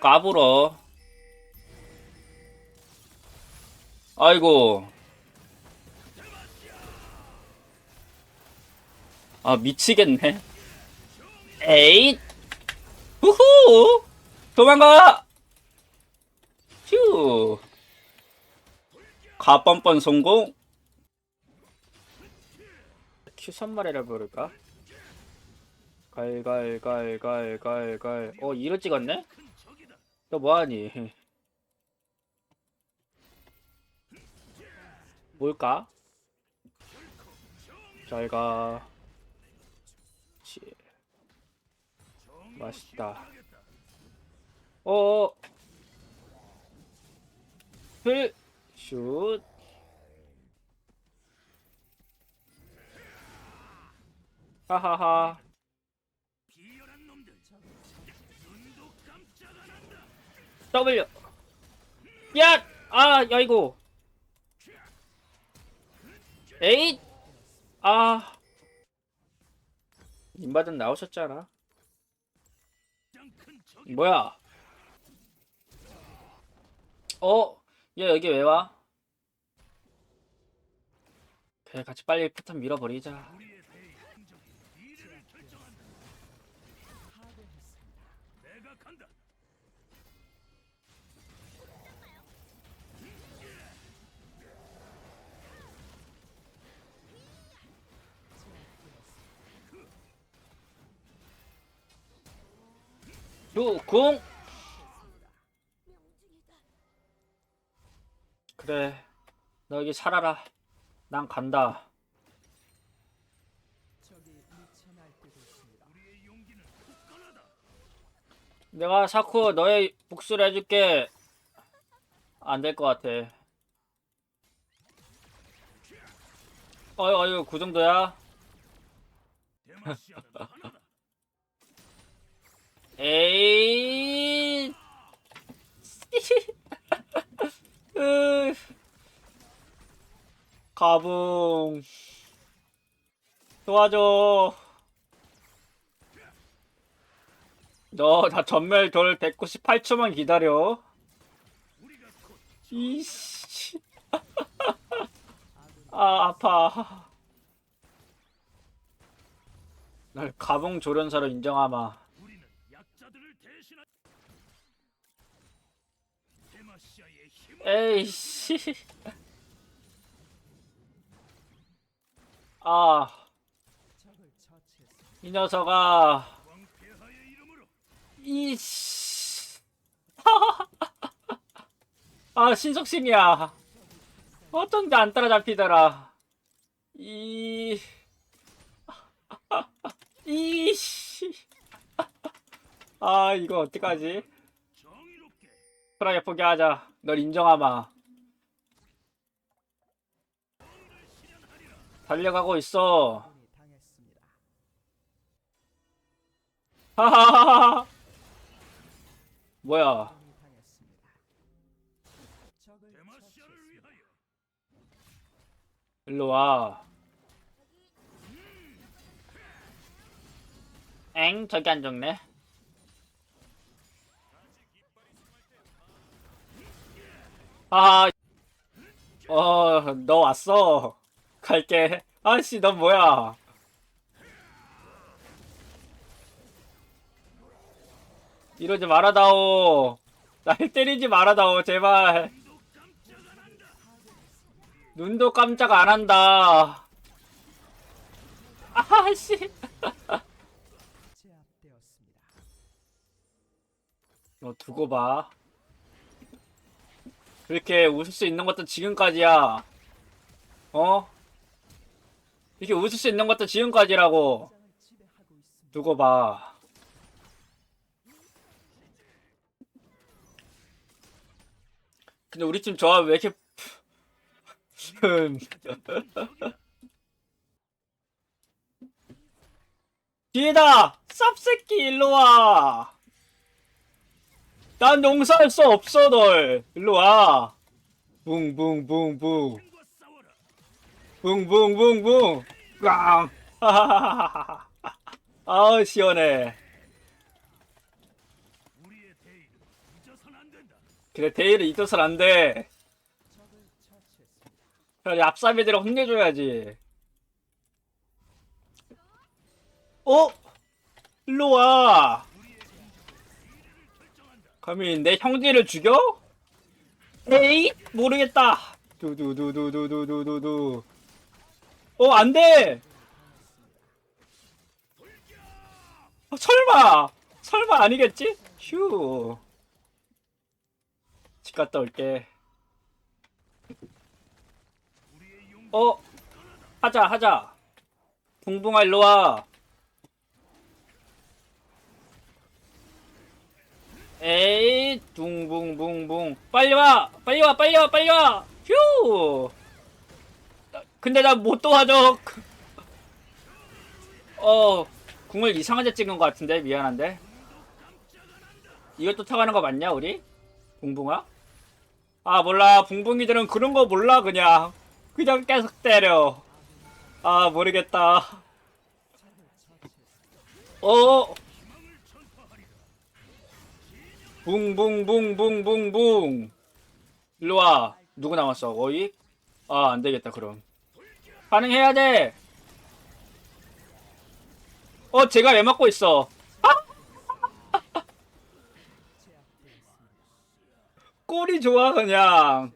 까불어. 아이고. 아, 미치겠네. 에잇! 후후! 도망가! 휴! 가뻔뻔 성공? 큐 선마리를 부를까? 갈갈갈갈갈갈 어 이를 찍었네? 너 뭐하니? 뭘까? 잘가 치. 맛있다 어어 풀 슛. 하하하. W. 야! 아, 야이고. 에잇! 아. 인바든 나오셨잖아. 뭐야? 어? 얘 여기 왜 와? 그래 같이 빨리 포탄 밀어버리자 요궁 그래 너 여기 살아라. 난 간다. 내가 사쿠 너의 복수를 해줄게. 안 될 것 같아. 어휴 어휴 그 정도야 에이. 으. 가붕. 도와줘. 너 나 전멸 돌 198초만 기다려. 이씨. 아 아파. 날 가붕 조련사로 인정하마 우리는 약자들을 대신한 데마시아의 힘을 에이씨. 아. 이 녀석아. 이씨. 아 신속심이야. 어쩐지 안 따라잡히더라. 이. 이씨. 아 이거 어떡하지? 프라이 포기하자 널 인정하마. 달려가고 있어. 하하하하 뭐야? 일로 와. 엥, 저기 안 적네. 아, 어, 너 왔어. 갈게. 아씨, 넌 뭐야? 이러지 말아다오. 날 때리지 말아다오, 제발. 눈도 깜짝 안 한다. 아씨. 너 두고 봐. 그렇게 웃을 수 있는 것도 지금까지야. 어? 이렇게 웃을 수 있는 것도 지금까지라고. 두고 봐. 근데 우리 팀 조합 왜 이렇게 흠. 뒤에다! 쌉새끼 일로와! 난 용서할 수 없어 널! 일로 와! 붕붕붕붕 과 싸워라 붕붕붕붕 꽝! 아우 시원해. 그래 데이를 잊어선 안돼 그래 앞사배들을 혼내줘야지 어? 일로와 감히 내 형제를 죽여? 에이 모르겠다 두두두두두두두두 어 안돼 어, 설마 설마 아니겠지? 휴 집 갔다 올게. 어, 하자, 하자. 붕붕아, 일로 와. 에이, 둥붕붕붕. 빨리 와! 빨리 와! 빨리 와! 빨리 와! 휴! 근데 나 못 도와줘. 어, 궁을 이상하게 찍은 것 같은데, 미안한데. 이것도 타가는 거 맞냐, 우리? 붕붕아? 아 몰라 붕붕이들은 그런 거 몰라 그냥 그냥 계속 때려 아 모르겠다 어 붕붕붕붕붕붕. 일로와. 누구 남았어? 어이? 아 안되겠다 그럼. 반응해야 돼 어 제가 왜 막고 있어? 꼴이 좋아 그냥.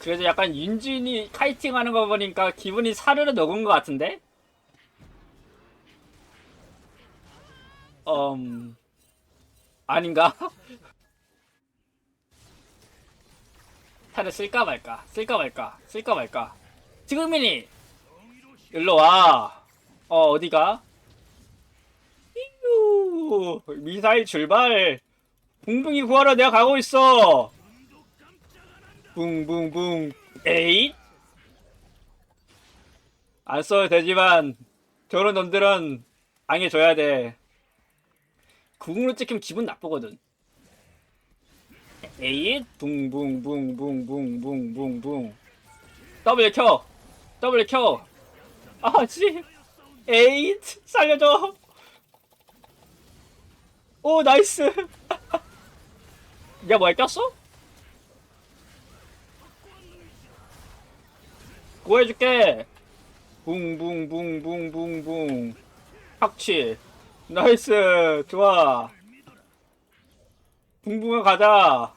그래도 약간 윤진이 카이팅 하는 거 보니까 기분이 사르르 녹은 것 같은데? 음... 아닌가? 탈을 쓸까 말까 쓸까 말까 쓸까 말까 지금이니 일로 와 어, 어디가? 휴, 미사일 출발. 붕붕이 구하러 내가 가고 있어. 붕붕붕. 에잇. 안 써도 되지만 저런 놈들은 당해줘야 돼. 궁으로 찍히면 기분 나쁘거든. 에잇. 붕붕붕붕붕붕붕붕붕. 더블 켜. 더블 켜. 아지. 에잇. 살려줘. 오 나이스 야 뭐야 꼈어? 구해줄게 붕붕붕붕붕붕 확치 나이스 좋아 붕붕아 가자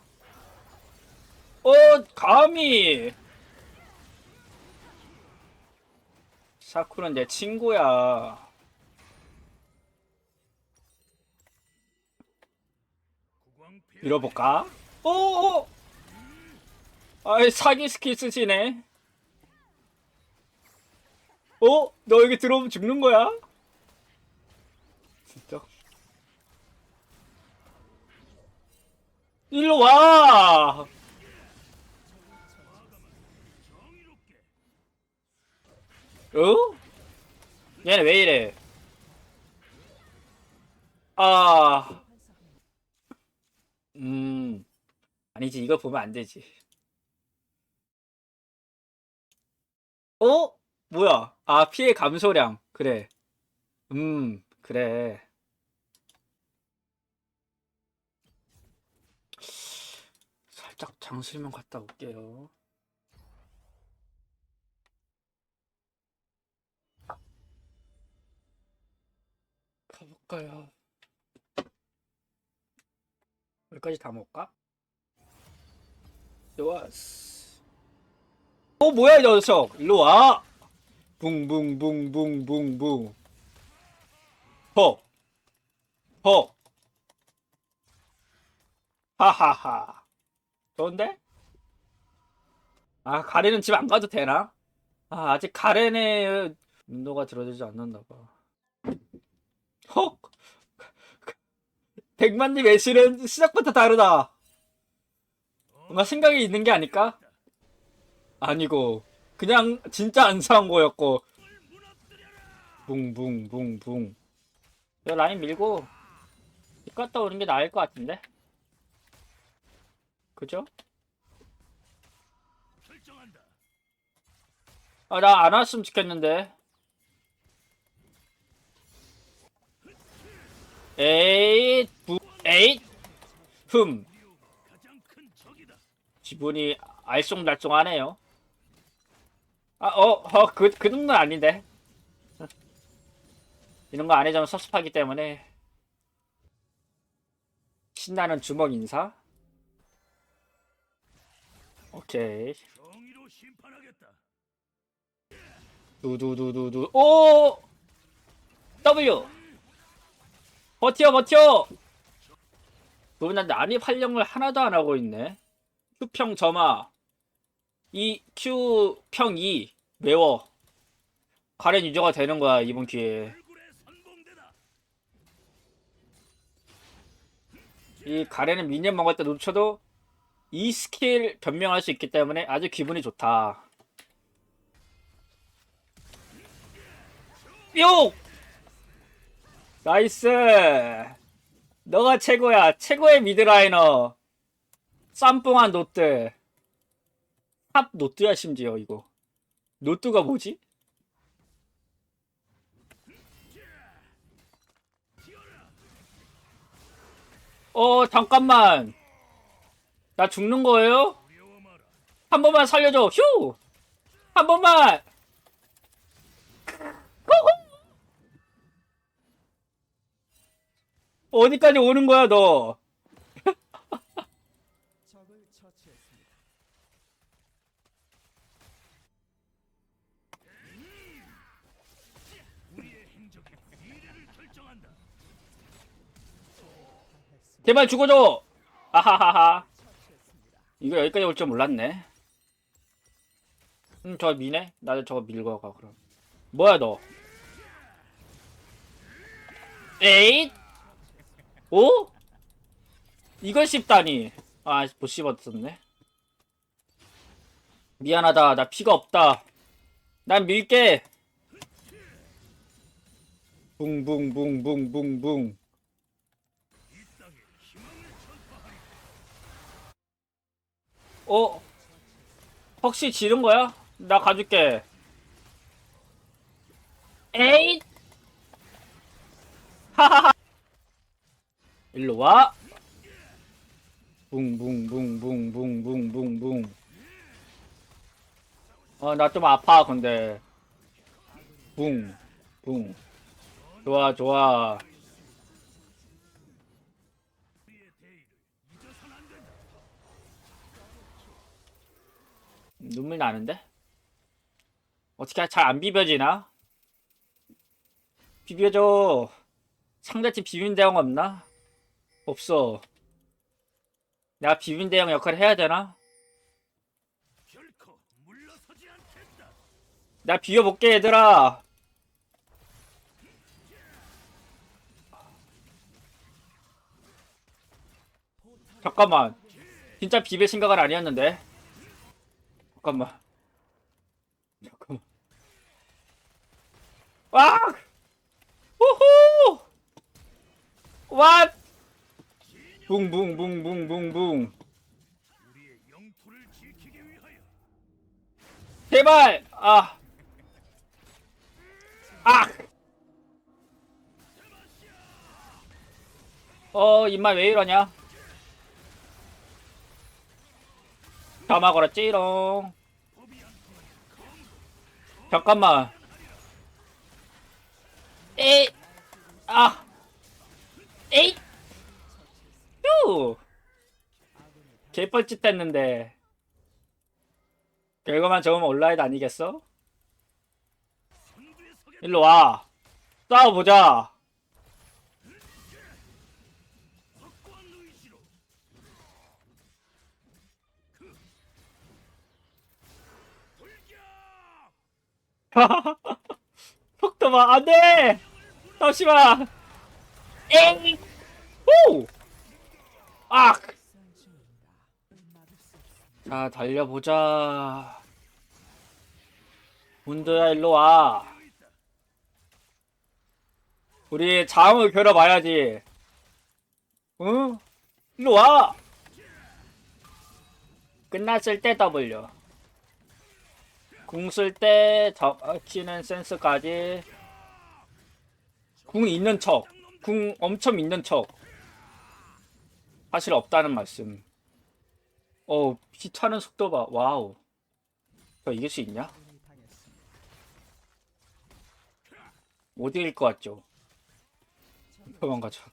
어 감히 사쿠는 내 친구야 밀어볼까? 오! 아이 사기 스킬 쓰시네. 어? 너 여기 들어오면 죽는 거야? 진짜? 일로 와! 어? 얘네 왜 이래? 아. 음. 아니지, 이거 보면 안 되지. 어? 뭐야? 아, 피해 감소량. 그래. 음, 그래. 살짝 장수리만 갔다 올게요. 가볼까요? 여기까지 다 먹을까? 좋았어. 어 뭐야 이 녀석 일로 와 붕붕붕붕붕붕 퍽 퍽. 하하하 좋은데? 아 가렌은 집안 가도 되나? 아 아직 가렌의 운도가 들어지지 않는다 봐 헉! 백만님 애실은 시작부터 다르다 뭔가 생각이 있는 게 아닐까? 아니고 그냥 진짜 안 사온 거였고 붕붕붕붕 이 라인 밀고 집 갔다 오는 게 나을 것 같은데 그죠? 아 나 안 왔으면 좋겠는데 에잇 부 에잇 흠. 지분이 알쏭달쏭하네요. 아, 어, 어, 그, 그 정도는 아닌데. 이런 거 안 해주면 섭섭하기 때문에. 신나는 주먹 인사. 오케이. 두두두두두. 오! W! 버텨, 버텨! 그분한테 난입 활용을 하나도 안 하고 있네. Q평 점화. 이 Q평 2. 매워. 가렌 유저가 되는 거야, 이번 기회에. 이 가렌은 미니언 먹을 때 놓쳐도 이 스킬 변명할 수 있기 때문에 아주 기분이 좋다. 뿅! 나이스! 너가 최고야. 최고의 미드라이너. 쌈뽕한 노트. 탑 노트야, 심지어, 이거. 노트가 뭐지? 어, 잠깐만. 나 죽는 거예요? 한 번만 살려줘. 휴! 한 번만! 어디까지 오는 거야, 너? 제발 죽어줘! 아하하하. 이거 여기까지 올 줄 몰랐네. 음, 저 미네? 나도 저거 밀고 가, 그럼. 뭐야, 너? 에잇? 오? 이걸 씹다니. 아, 못 씹었었네. 미안하다. 나 피가 없다. 난 밀게. 붕붕붕붕붕붕. 어? 혹시 지른 거야? 나 가줄게. 에잇! 하하하! 일로 와! 붕붕붕붕붕붕붕붕. 어, 나 좀 아파, 근데. 붕, 붕. 좋아, 좋아. 눈물 나는데? 어떻게 잘 안 비벼지나? 비벼줘. 상대팀 비빔 대형 없나? 없어. 내가 비빔 대형 역할을 해야 되나? 나 비벼볼게 얘들아. 잠깐만. 진짜 비빌 생각은 아니었는데. 잠깐만. 잠깐만. 와! 우후! 왓! 붕붕붕붕붕붕. 제발! 아. 아! 어, 입맛 왜 이러냐? 다 막아라, 찌롱. 잠깐만. 에이! 아! 에이! 휴! 개뻘짓 됐는데. 결과만 적으면 온라인 아니겠어? 일로 와. 싸워보자. 돌격! 속도봐, 안 돼! 잠시만! 에이! 오! 악! 자, 달려보자. 문도야, 일로 와. 우리 자음을 겨뤄봐야지. 응? 일로 와! 끝났을 때 W. 궁 쓸 때 적치는 센스까지. 궁 있는 척. 궁 엄청 있는 척. 사실 없다는 말씀. 어, 피 타는 속도 봐. 와우. 저 이길 수 있냐? 못 이길 것 같죠? 도망가자.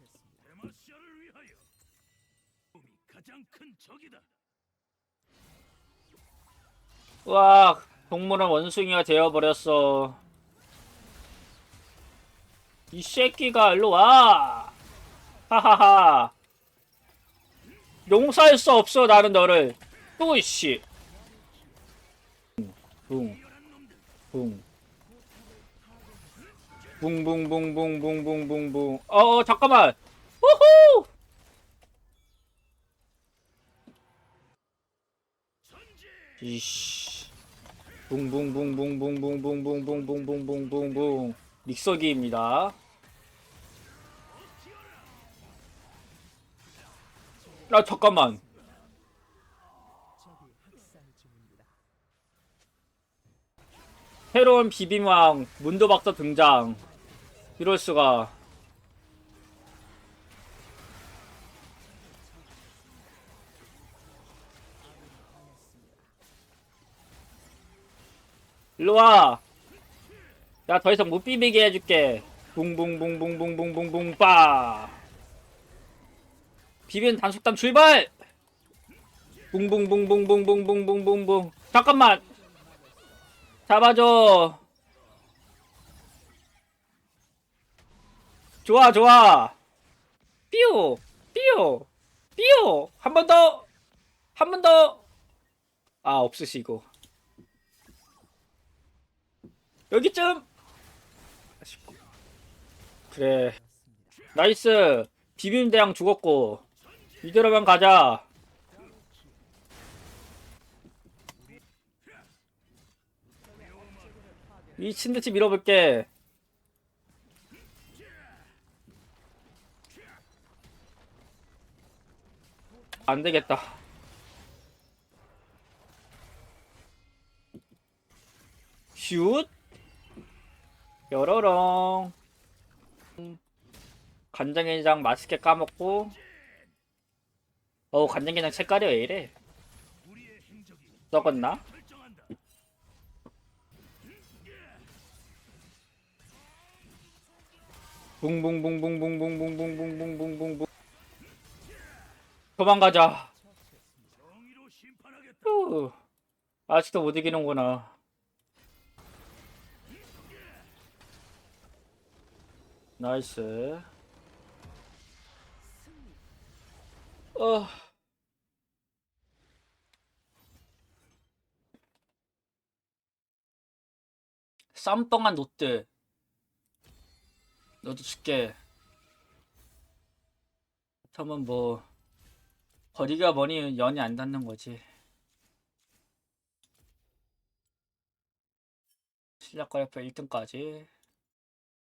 와, 동물은 원숭이가 되어버렸어. 이 새끼가 일로 와! 하하하. 용서할 수 없어, 나는 너를. 또, 씨. 붕. 붕. 붕붕붕붕붕붕붕붕붕. 어, 어, 잠깐만. 후후! 이씨. 붕붕붕붕붕붕붕붕붕붕붕붕붕붕붕. 믹서기입니다. 아, 잠깐만. 새로운 비빔왕 문도박사 등장. 이럴 수가. 일로 와. 야, 더 이상 못 비비게 해줄게. 붕붕붕붕붕붕붕붕붕 빠. 비비는 단속단 출발. 붕붕붕붕붕붕붕붕붕붕. 잠깐만. 잡아줘. 좋아, 좋아. 삐오, 삐오, 삐오. 한 번 더. 한 번 더. 아, 없으시고. 여기쯤. 아쉽고. 그래. 나이스. 비빔대왕 죽었고. 이대로만 가자. 미친 듯이 밀어볼게. 안 되겠다. 슛. 여러렁. 간장게장 맛있게 까먹고. 어우 간장게장 색깔이 왜 이래? 썩었나? 결정한다. 붕붕붕붕붕붕붕붕붕붕붕붕붕붕. 도망가자. 후. 아직도 못 이기는구나. 나이스. 어. 쌈뻥한 롯데. 너도 줄게. 그러면 뭐 거리가 머니 연이 안 닿는 거지. 실력과 옆에 1등까지